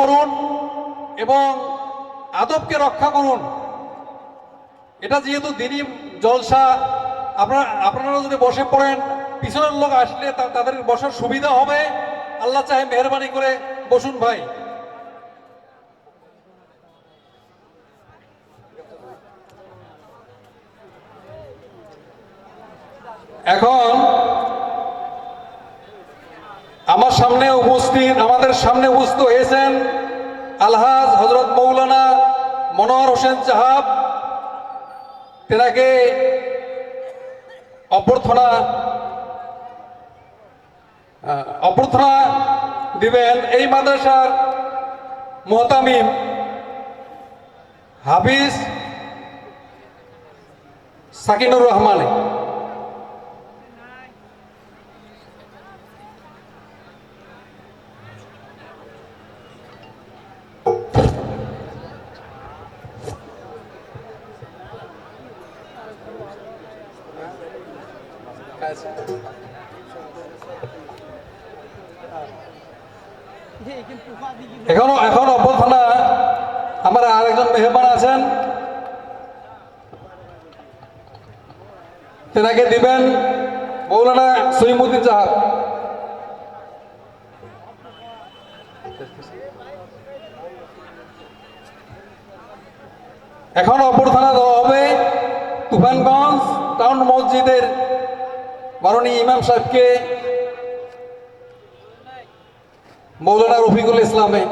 করুন এবং আদবকে রক্ষা করুন। এটা যেহেতু দিনই জলসা, আপনারা আপনারা যদি বসে পড়েন, পিছনের লোক আসলে তাদের বসার সুবিধা হবে। আল্লাহ চাহে মেহরবানি করে বসুন ভাই। এখন আমার সামনে উপস্থিত, আমাদের সামনে উপস্থিত হয়েছেন আলহাজ হজরত মৌলানা মনোয়ার হোসেন চাহাব তেনাকে অভ্যর্থনা অভ্যর্থনা দিবেন এই মাদ্রাসার মোহতামিম হাফিজ সাকিনুর রহমান। এখনও এখন অভ্যর্থনা। আমার আরেকজন মেহমান আছেন। তেনাকে দিবেন মৌলানা সৈমুদ্দিন চাহাব এখন অভ্যর্থনা দেওয়া হবে তুফানগঞ্জ টাউন মসজিদের মাননীয় ইমাম সাহেবকে মৌলানা রফিকুল ইসলামে